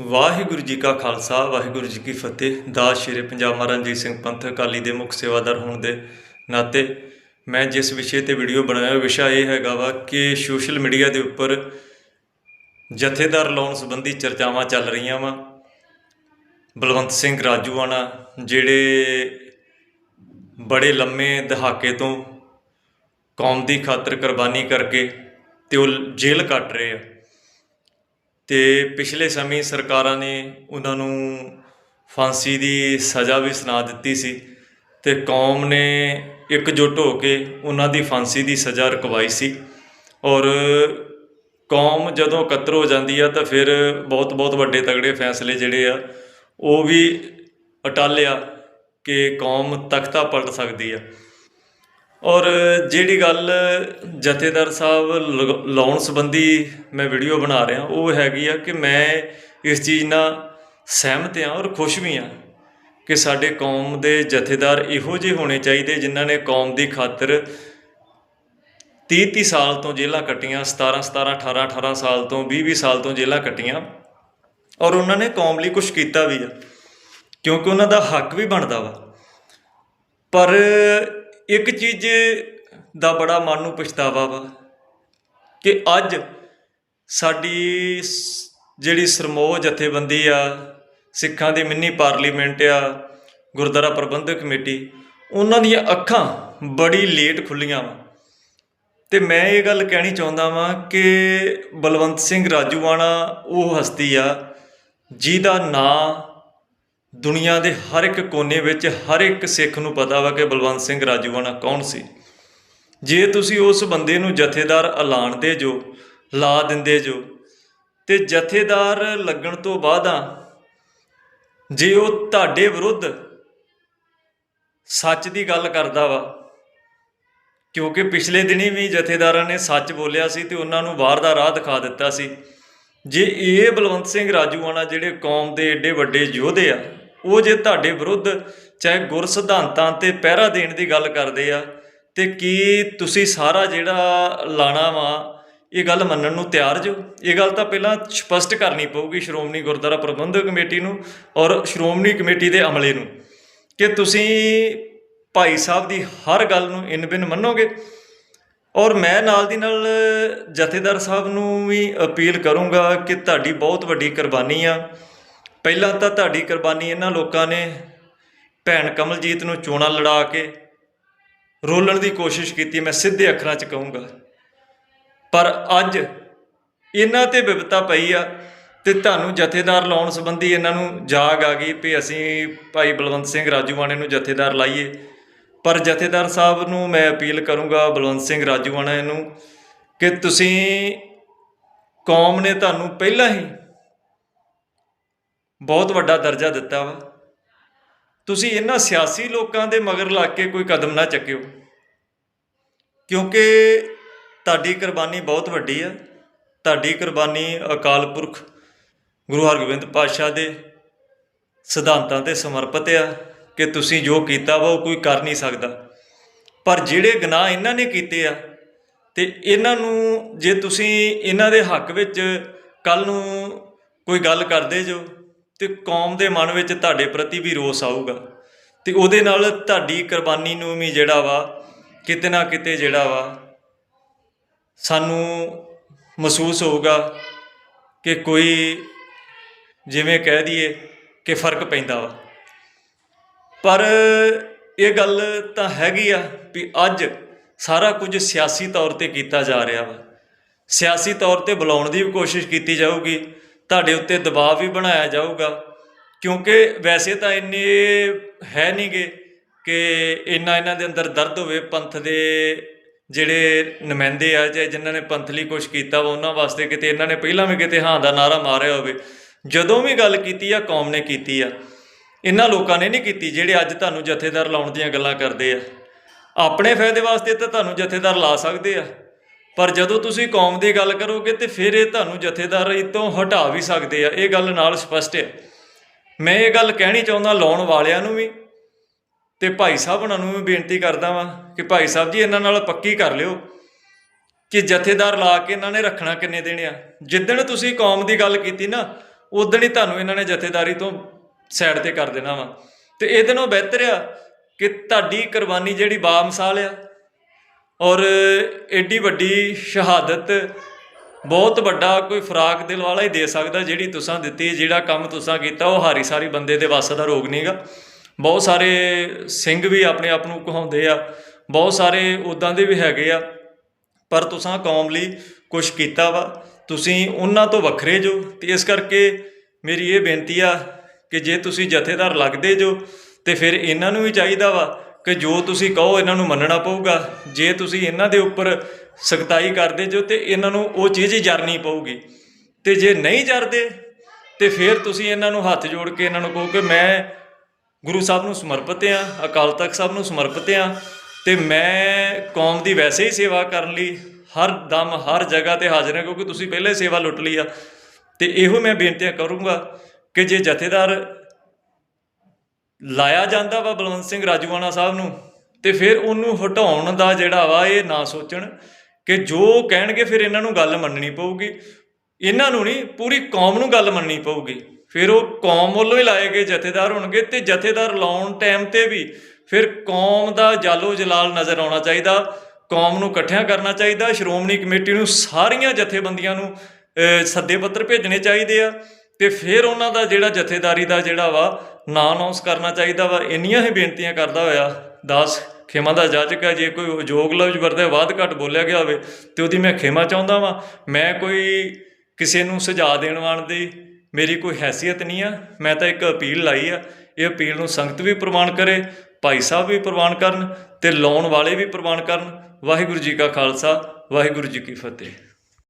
ਵਾਹਿਗੁਰੂ ਜੀ ਕਾ ਖਾਲਸਾ, ਵਾਹਿਗੁਰੂ ਜੀ ਕੀ ਫਤਿਹ। ਦਾਸ ਸ਼੍ਰੀ ਪੰਜਾਬ ਮਹਾਰਾਜ ਸਿੰਘ ਪੰਥ ਅਕਾਲੀ ਦੇ ਮੁੱਖ ਸੇਵਾਦਾਰ ਹੋਣ ਦੇ ਨਾਤੇ ਮੈਂ ਜਿਸ ਵਿਸ਼ੇ ਤੇ ਵੀਡੀਓ ਬਣਾਇਆ ਵਿਸ਼ਾ ਇਹ ਹੈਗਾ ਵਾ ਕਿ ਸੋਸ਼ਲ ਮੀਡੀਆ ਦੇ ਉੱਪਰ ਜਥੇਦਾਰ ਲਾਉਣ ਸੰਬੰਧੀ ਚਰਚਾਵਾਂ ਚੱਲ ਰਹੀਆਂ ਵਾ। ਬਲਵੰਤ ਸਿੰਘ ਰਾਜੂਆਣਾ, ਜਿਹੜੇ ਬੜੇ ਲੰਮੇ ਦਹਾਕੇ ਤੋਂ ਕੌਮ ਦੀ ਖਾਤਰ ਕੁਰਬਾਨੀ ਕਰਕੇ ਤੇ ਉਹ ਜੇਲ੍ਹ ਕੱਟ ਰਹੇ ਆ। ਤੇ ਪਿਛਲੇ ਸਮੇਂ ਸਰਕਾਰਾਂ ਨੇ ਉਹਨਾਂ ਨੂੰ ਫਾਂਸੀ ਦੀ ਸਜ਼ਾ ਵੀ ਸੁਣਾ ਦਿੱਤੀ ਸੀ ਤੇ ਕੌਮ ਨੇ ਇਕਜੁੱਟ ਹੋ ਕੇ ਉਹਨਾਂ ਦੀ ਫਾਂਸੀ ਦੀ ਸਜ਼ਾ ਰਕਵਾਈ ਸੀ ਔਰ ਕੌਮ ਜਦੋਂ ਇਕੱਤਰ ਹੋ ਜਾਂਦੀ ਆ ਤਾਂ ਫਿਰ ਬਹੁਤ ਬਹੁਤ ਵੱਡੇ ਤਗੜੇ ਫੈਸਲੇ ਜਿਹੜੇ ਆ ਉਹ ਵੀ ਅਟਾਲਿਆ ਕਿ ਕੌਮ ਤਖਤਾ ਪਲਟ ਸਕਦੀ ਆ। ਔਰ ਜਿਹੜੀ ਗੱਲ ਜਥੇਦਾਰ ਸਾਹਿਬ ਲਗ- ਲਾਉਣ ਸੰਬੰਧੀ ਮੈਂ ਵੀਡੀਓ ਬਣਾ ਰਿਹਾ, ਉਹ ਹੈਗੀ ਆ ਕਿ ਮੈਂ ਇਸ ਚੀਜ਼ ਨਾਲ ਸਹਿਮਤ ਹਾਂ ਔਰ ਖੁਸ਼ ਵੀ ਹਾਂ ਕਿ ਸਾਡੇ ਕੌਮ ਦੇ ਜਥੇਦਾਰ ਇਹੋ ਜਿਹੇ ਹੋਣੇ ਚਾਹੀਦੇ ਜਿਨ੍ਹਾਂ ਨੇ ਕੌਮ ਦੀ ਖਾਤਰ 30 30 ਸਾਲ ਤੋਂ ਜੇਲ੍ਹਾਂ ਕੱਟੀਆਂ 17 17 18 18 ਸਾਲ ਤੋਂ 20 20 ਸਾਲ ਤੋਂ ਜੇਲ੍ਹਾਂ ਕੱਟੀਆਂ ਔਰ ਉਹਨਾਂ ਨੇ ਕੌਮ ਲਈ ਕੁਝ ਕੀਤਾ ਵੀ ਆ ਕਿਉਂਕਿ ਉਹਨਾਂ ਦਾ ਹੱਕ ਵੀ ਬਣਦਾ ਵਾ। ਪਰ ਇੱਕ ਚੀਜ਼ ਦਾ ਬੜਾ ਮਨ ਨੂੰ ਪਛਤਾਵਾ ਵਾ ਕਿ ਅੱਜ ਸਾਡੀ ਸ- ਜਿਹੜੀ ਸਰਮੋਹ ਜਥੇਬੰਦੀ ਆ, ਸਿੱਖਾਂ ਦੀ ਮਿੰਨੀ ਪਾਰਲੀਮੈਂਟ ਆ, ਗੁਰਦੁਆਰਾ ਪ੍ਰਬੰਧਕ ਕਮੇਟੀ, ਉਹਨਾਂ ਦੀਆਂ ਅੱਖਾਂ ਬੜੀ ਲੇਟ ਖੁੱਲੀਆਂ ਵਾ। ਤੇ ਮੈਂ ਇਹ ਗੱਲ ਕਹਿਣੀ ਚਾਹੁੰਦਾ ਵਾਂ ਕਿ ਬਲਵੰਤ ਸਿੰਘ ਰਾਜੂਆਣਾ ਉਹ ਹਸਤੀ ਆ, ਜਿਹਦਾ ਨਾਂ ਦੁਨੀਆ ਦੇ ਹਰ ਇੱਕ ਕੋਨੇ ਵਿੱਚ ਹਰ ਇੱਕ ਸਿੱਖ ਨੂੰ ਪਤਾ ਵਾ ਕਿ ਬਲਵੰਤ ਸਿੰਘ ਰਾਜੂਆਣਾ ਕੌਣ ਸੀ। ਜੇ ਤੁਸੀਂ ਉਸ ਬੰਦੇ ਨੂੰ ਜਥੇਦਾਰ ਐਲਾਨਦੇ ਜੋ ਲਾ ਦਿੰਦੇ ਜੋ, ਤੇ ਜਥੇਦਾਰ ਲੱਗਣ ਤੋਂ ਬਾਅਦਾਂ ਜੇ ਉਹ ਤੁਹਾਡੇ ਵਿਰੁੱਧ ਸੱਚ ਦੀ ਗੱਲ ਕਰਦਾ ਵਾ, ਕਿਉਂਕਿ ਪਿਛਲੇ ਦਿਨੀ ਵੀ ਜਥੇਦਾਰਾਂ ਨੇ ਸੱਚ ਬੋਲਿਆ ਸੀ ਤੇ ਉਹਨਾਂ ਨੂੰ ਬਾਹਰ ਦਾ ਰਾਹ ਦਿਖਾ ਦਿੱਤਾ ਸੀ। ਜੇ ਇਹ ਬਲਵੰਤ ਸਿੰਘ ਰਾਜੂਆਣਾ ਜਿਹੜੇ ਕੌਮ ਦੇ ਏਡੇ ਵੱਡੇ ਯੋਧੇ ਆ ਉਹ ਜੇ ਤੁਹਾਡੇ ਵਿਰੁੱਧ ਚਾਹੇ ਗੁਰ ਸਿਧਾਂਤਾਂ ਤੇ ਪਹਿਰਾ ਦੇਣ ਦੀ ਗੱਲ ਕਰਦੇ ਆ, ਤੇ ਕੀ ਤੁਸੀਂ ਸਾਰਾ ਜਿਹੜਾ ਲਾਣਾ ਵਾ, ਇਹ ਗੱਲ ਮੰਨਣ ਨੂੰ ਤਿਆਰ ਜੋ? ਇਹ ਗੱਲ ਤਾਂ ਪਹਿਲਾਂ ਸਪਸ਼ਟ ਕਰਨੀ ਪਊਗੀ ਸ਼੍ਰੋਮਣੀ ਗੁਰਦੁਆਰਾ ਪ੍ਰਬੰਧਕ ਕਮੇਟੀ ਨੂੰ ਔਰ ਸ਼੍ਰੋਮਣੀ ਕਮੇਟੀ ਦੇ ਅਮਲੇ ਨੂੰ ਕਿ ਤੁਸੀਂ ਭਾਈ ਸਾਹਿਬ ਦੀ ਹਰ ਗੱਲ ਨੂੰ ਇਨ ਬਿਨ ਮੰਨੋਗੇ। ਔਰ ਮੈਂ ਨਾਲ ਦੀ ਨਾਲ ਜਥੇਦਾਰ ਸਾਹਿਬ ਨੂੰ ਵੀ ਅਪੀਲ ਕਰੂੰਗਾ ਕਿ ਤੁਹਾਡੀ ਬਹੁਤ ਵੱਡੀ ਕੁਰਬਾਨੀ ਆ। ਪਹਿਲਾਂ ਤਾਂ ਤੁਹਾਡੀ ਕੁਰਬਾਨੀ ਇਹਨਾਂ ਲੋਕਾਂ ਨੇ ਭੈਣ ਕਮਲਜੀਤ ਨੂੰ ਚੋਣਾ ਲੜਾ ਕੇ ਰੋਲਣ ਦੀ ਕੋਸ਼ਿਸ਼ ਕੀਤੀ, ਮੈਂ ਸਿੱਧੇ ਅੱਖਰਾਂ 'ਚ ਕਹੂੰਗਾ। ਪਰ ਅੱਜ ਇਹਨਾਂ ਤੇ ਬਿਪਤਾ ਪਈ ਆ ਤੇ ਤੁਹਾਨੂੰ ਜਥੇਦਾਰ ਲਾਉਣ ਸੰਬੰਧੀ ਇਹਨਾਂ ਨੂੰ ਜਾਗ ਆ ਗਈ ਵੀ ਅਸੀਂ ਭਾਈ ਬਲਵੰਤ ਸਿੰਘ ਰਾਜੂਵਾਣੇ ਨੂੰ ਜਥੇਦਾਰ ਲਾਈਏ। ਪਰ ਜਥੇਦਾਰ ਸਾਹਿਬ ਨੂੰ ਮੈਂ ਅਪੀਲ ਕਰੂੰਗਾ ਬਲਵੰਤ ਸਿੰਘ ਰਾਜੂਵਾਣਾ ਨੂੰ ਕਿ ਤੁਸੀਂ ਕੌਮ ਨੇ ਤੁਹਾਨੂੰ ਪਹਿਲਾਂ ਹੀ ਬਹੁਤ ਵੱਡਾ ਦਰਜਾ ਦਿੱਤਾ ਵਾ। ਤੁਸੀਂ ਇਹਨਾਂ ਸਿਆਸੀ ਲੋਕਾਂ ਦੇ ਮਗਰ ਲੱਗ ਕੇ ਕੋਈ ਕਦਮ ਨਾ ਚੱਕਿਓ। ਕਿਉਂਕਿ ਤੁਹਾਡੀ ਕੁਰਬਾਨੀ ਬਹੁਤ ਵੱਡੀ ਆ। ਤੁਹਾਡੀ ਕੁਰਬਾਨੀ ਅਕਾਲ ਪੁਰਖ ਗੁਰੂ ਹਰਗੋਬਿੰਦ ਪਾਤਸ਼ਾਹ ਦੇ ਸਿਧਾਂਤਾਂ ਤੇ ਸਮਰਪਿਤ ਆ ਕਿ ਤੁਸੀਂ ਜੋ ਕੀਤਾ ਵਾ ਉਹ ਕੋਈ ਕਰ ਨਹੀਂ ਸਕਦਾ। ਪਰ ਜਿਹੜੇ ਗੁਨਾਹ ਇਹਨਾਂ ਨੇ ਕੀਤੇ ਆ ਤੇ ਇਹਨਾਂ ਨੂੰ ਜੇ ਤੁਸੀਂ ਇਹਨਾਂ ਦੇ ਹੱਕ ਵਿੱਚ ਕੱਲ ਨੂੰ ਕੋਈ ਗੱਲ ਕਰਦੇ ਜੋ ਤੇ ਕੌਮ ਦੇ ਮਨ ਵਿੱਚ ਤੁਹਾਡੇ ਪ੍ਰਤੀ ਵੀ ਰੋਸ ਆਊਗਾ। ਤੇ ਉਹਦੇ ਨਾਲ ਤੁਹਾਡੀ ਕੁਰਬਾਨੀ ਨੂੰ ਵੀ ਜਿਹੜਾ ਵਾ, ਕਿਤੇ ਨਾ ਕਿਤੇ ਜਿਹੜਾ ਵਾ, ਸਾਨੂੰ ਮਹਿਸੂਸ ਹੋਊਗਾ ਕਿ ਕੋਈ ਜਿਵੇਂ ਕਹਿ ਦਈਏ ਕਿ ਫ਼ਰਕ ਪੈਂਦਾ ਵਾ। ਪਰ ਇਹ ਗੱਲ ਤਾਂ ਹੈਗੀ ਆ ਵੀ ਅੱਜ ਸਾਰਾ ਕੁਝ ਸਿਆਸੀ ਤੌਰ ਤੇ ਕੀਤਾ ਜਾ ਰਿਹਾ ਵਾ। ਸਿਆਸੀ ਤੌਰ ਤੇ ਬੁਲਾਉਣ ਦੀ ਵੀ ਕੋਸ਼ਿਸ਼ ਕੀਤੀ ਜਾਊਗੀ। ਤੁਹਾਡੇ ਉੱਤੇ ਦਬਾਅ ਵੀ ਬਣਾਇਆ ਜਾਊਗਾ। ਕਿਉਂਕਿ ਵੈਸੇ ਤਾਂ ਇੰਨੇ ਹੈ ਨਹੀਂਗੇ ਕਿ ਇੰਨਾ ਇਹਨਾਂ ਦੇ ਅੰਦਰ ਦਰਦ ਹੋਵੇ, ਪੰਥ ਦੇ ਜਿਹੜੇ ਨੁਮਾਇੰਦੇ ਆ ਜਾਂ ਜਿਨ੍ਹਾਂ ਨੇ ਪੰਥ ਲਈ ਕੁਝ ਕੀਤਾ ਵਾ, ਉਹਨਾਂ ਵਾਸਤੇ ਕਿਤੇ ਇਹਨਾਂ ਨੇ ਪਹਿਲਾਂ ਵੀ ਕਿਤੇ ਹਾਂ ਦਾ ਨਾਰਾ ਮਾਰਿਆ ਹੋਵੇ। ਜਦੋਂ ਵੀ ਗੱਲ ਕੀਤੀ ਆ, ਕੌਮ ਨੇ ਕੀਤੀ ਆ। ਇਹਨਾਂ ਲੋਕਾਂ ਨੇ ਨਹੀਂ ਕੀਤੀ ਜਿਹੜੇ ਅੱਜ ਤੁਹਾਨੂੰ ਜਥੇਦਾਰ ਲਾਉਣ ਦੀਆਂ ਗੱਲਾਂ ਕਰਦੇ ਆ। ਆਪਣੇ ਫਾਇਦੇ ਵਾਸਤੇ ਤਾਂ ਤੁਹਾਨੂੰ ਜਥੇਦਾਰ ਲਾ ਸਕਦੇ ਆ। ਪਰ ਜਦੋਂ ਤੁਸੀਂ ਕੌਮ ਦੀ ਗੱਲ ਕਰੋਗੇ ਤੇ ਫਿਰ ਇਹ ਤੁਹਾਨੂੰ ਜਥੇਦਾਰੀ ਤੋਂ ਹਟਾ ਵੀ ਸਕਦੇ ਆ। ਇਹ ਗੱਲ ਨਾਲ ਸਪਸ਼ਟ ਹੈ ਮੈਂ ਇਹ ਗੱਲ ਕਹਿਣੀ ਚਾਹੁੰਦਾ ਲਾਉਣ ਵਾਲਿਆਂ ਨੂੰ ਵੀ ਤੇ ਭਾਈ ਸਾਹਿਬ ਉਹਨਾਂ ਨੂੰ ਵੀ ਬੇਨਤੀ ਕਰਦਾ ਵਾਂ ਕਿ ਭਾਈ ਸਾਹਿਬ ਜੀ, ਇਹਨਾਂ ਨਾਲ ਪੱਕੀ ਕਰ ਲਿਓ ਕਿ ਜਥੇਦਾਰ ਲਾ ਕੇ ਇਹਨਾਂ ਨੇ ਰੱਖਣਾ ਕਿੰਨੇ ਦਿਨ ਆ। ਜਿੱਦਣ ਤੁਸੀਂ ਕੌਮ ਦੀ ਗੱਲ ਕੀਤੀ ਨਾ ਉਦੋਂ ਹੀ ਤੁਹਾਨੂੰ ਇਹਨਾਂ ਨੇ ਜਥੇਦਾਰੀ ਤੋਂ ਸਾਈਡ ਤੇ ਕਰ ਦੇਣਾ ਵਾ। ਤੇ ਇਹਦੇ ਨਾਲੋਂ ਬਿਹਤਰ ਆ ਕਿ ਤੁਹਾਡੀ ਕੁਰਬਾਨੀ ਜਿਹੜੀ ਬਾਮਿਸਾਲ ਆ ਔਰ ਐਡੀ ਵੱਡੀ ਸ਼ਹਾਦਤ ਬਹੁਤ ਵੱਡਾ ਕੋਈ ਫਰਾਕ ਦਿਲ ਵਾਲਾ ਹੀ ਦੇ ਸਕਦਾ ਜਿਹੜੀ ਤੁਸੀਂ ਦਿੱਤੀ, ਜਿਹੜਾ ਕੰਮ ਤੁਸੀਂ ਕੀਤਾ, ਉਹ ਹਾਰੀ ਸਾਰੀ ਬੰਦੇ ਦੇ ਵੱਸ ਦਾ ਰੋਗ ਨਹੀਂਗਾ ਬਹੁਤ ਸਾਰੇ ਸਿੰਘ ਵੀ ਆਪਣੇ ਆਪ ਨੂੰ ਕਹਾਉਂਦੇ ਆ, ਬਹੁਤ ਸਾਰੇ ਉਦਾਂ ਦੇ ਵੀ ਹੈਗੇ ਆ, ਪਰ ਤੁਸੀਂ ਕੌਮ ਲਈ ਕੁਝ ਕੀਤਾ ਵਾ। ਤੁਸੀਂ ਉਹਨਾਂ ਤੋਂ ਵੱਖਰੇ ਜੋ, ਤੇ ਇਸ ਕਰਕੇ ਮੇਰੀ ਇਹ ਬੇਨਤੀ ਆ ਕਿ ਜੇ ਤੁਸੀਂ ਜਥੇਦਾਰ ਲੱਗਦੇ ਜੋ, ਤੇ ਫਿਰ ਇਹਨਾਂ ਨੂੰ ਵੀ ਚਾਹੀਦਾ ਵਾ ਕਿ ਜੋ ਤੁਸੀਂ ਕਹੋ ਇਹਨਾਂ ਨੂੰ ਮੰਨਣਾ ਪਊਗਾ। ਜੇ ਤੁਸੀਂ ਇਹਨਾਂ ਦੇ ਉੱਪਰ ਸਖਤਾਈ ਕਰਦੇ ਜੋ ਤੇ ਇਹਨਾਂ ਨੂੰ ਉਹ ਚੀਜ਼ ਹੀ ਜਰਨੀ ਪਊਗੀ। ਤੇ ਜੇ ਨਹੀਂ ਜਰਦੇ, ਤੇ ਫਿਰ ਤੁਸੀਂ ਇਹਨਾਂ ਨੂੰ ਹੱਥ ਜੋੜ ਕੇ ਇਹਨਾਂ ਨੂੰ ਕਹੋ ਕਿ ਮੈਂ ਗੁਰੂ ਸਾਹਿਬ ਨੂੰ ਸਮਰਪਿਤ ਆ ਅਕਾਲ ਤਖਤ ਸਾਹਿਬ ਨੂੰ ਸਮਰਪਿਤ ਆ ਤੇ ਮੈਂ ਕੌਮ ਦੀ ਵੈਸੇ ਹੀ ਸੇਵਾ ਕਰਨ ਲਈ ਹਰ ਦਮ ਹਰ ਜਗ੍ਹਾ ਤੇ ਹਾਜ਼ਰ ਹਾਂ, ਕਿਉਂਕਿ ਤੁਸੀਂ ਪਹਿਲੇ ਸੇਵਾ ਲੁੱਟ ਲਈ ਆ। ਤੇ ਇਹੋ ਮੈਂ ਬੇਨਤੀਆਂ ਕਰੂੰਗਾ ਕਿ ਜੇ ਜਥੇਦਾਰ ਲਾਇਆ ਜਾਂਦਾ ਵਾ ਬਲਵੰਤ ਸਿੰਘ ਰਾਜੂਆਣਾ ਸਾਹਿਬ ਨੂੰ ਤੇ ਫਿਰ ਉਹਨੂੰ ਹਟਾਉਣ ਦਾ ਜਿਹੜਾ ਵਾ ਇਹ ਨਾ ਸੋਚਣ ਕਿ ਜੋ ਕਹਿਣਗੇ ਫਿਰ ਇਹਨਾਂ ਨੂੰ ਗੱਲ ਮੰਨਣੀ ਪਊਗੀ। ਇਹਨਾਂ ਨੂੰ ਨਹੀਂ, ਪੂਰੀ ਕੌਮ ਨੂੰ ਗੱਲ ਮੰਨਣੀ ਪਊਗੀ। ਫਿਰ ਉਹ ਕੌਮ ਵੱਲੋਂ ਹੀ ਲਾਏ ਗਏ ਜਥੇਦਾਰ ਹੋਣਗੇ ਤੇ ਜਥੇਦਾਰ ਲਾਉਣ ਟਾਈਮ ਤੇ ਵੀ ਫਿਰ ਕੌਮ ਦਾ ਜਾਲੋ ਜਲਾਲ ਨਜ਼ਰ ਆਉਣਾ ਚਾਹੀਦਾ, ਕੌਮ ਨੂੰ ਇਕੱਠਿਆਂ ਕਰਨਾ ਚਾਹੀਦਾ, ਸ਼੍ਰੋਮਣੀ ਕਮੇਟੀ ਨੂੰ ਸਾਰੀਆਂ ਜਥੇਬੰਦੀਆਂ ਨੂੰ ਸੱਦੇ ਪੱਤਰ ਭੇਜਣੇ ਚਾਹੀਦੇ ਆ ਤੇ ਫਿਰ ਉਹਨਾਂ ਦਾ ਜਿਹੜਾ ਜਥੇਦਾਰੀ ਦਾ ਜਿਹੜਾ ਵਾ ਨਾਂ ਅਨਾਉਂਸ ਕਰਨਾ ਚਾਹੀਦਾ ਵਾ, ਇੰਨੀਆਂ ਹੀ ਬੇਨਤੀਆਂ ਕਰਦਾ ਹੋਇਆ। ਦਾਸ, ਖੇਮਾ ਦਾ ਜਾਜਕ ਹੈ, ਜੇ ਕੋਈ ਉਜੋਗ ਲਫ਼ਜ਼ ਵਰਤੇ ਬਾਅਦ ਘੱਟ ਬੋਲਿਆ ਗਿਆ ਹੋਵੇ, ਤੇ ਉਹਦੀ ਮੈਂ ਖੇਮਾ ਚਾਹੁੰਦਾ ਵਾਂ। ਮੈਂ ਕੋਈ ਕਿਸੇ ਨੂੰ ਸੁਝਾਅ ਦੇਣ ਵਾਣ ਦੀ ਮੇਰੀ ਕੋਈ ਹੈਸੀਅਤ ਨਹੀਂ ਆ, ਮੈਂ ਤਾਂ ਇੱਕ ਅਪੀਲ ਲਾਈ ਆ, ਇਹ ਅਪੀਲ ਨੂੰ ਸੰਗਤ ਵੀ ਪ੍ਰਵਾਨ ਕਰੇ, ਭਾਈ ਸਾਹਿਬ ਵੀ ਪ੍ਰਵਾਨ ਕਰਨ ਤੇ ਲਾਉਣ ਵਾਲੇ ਵੀ ਪ੍ਰਵਾਨ ਕਰਨ। ਵਾਹਿਗੁਰੂ ਜੀ ਕਾ ਖਾਲਸਾ, ਵਾਹਿਗੁਰੂ ਜੀ ਕੀ ਫਤਿਹ।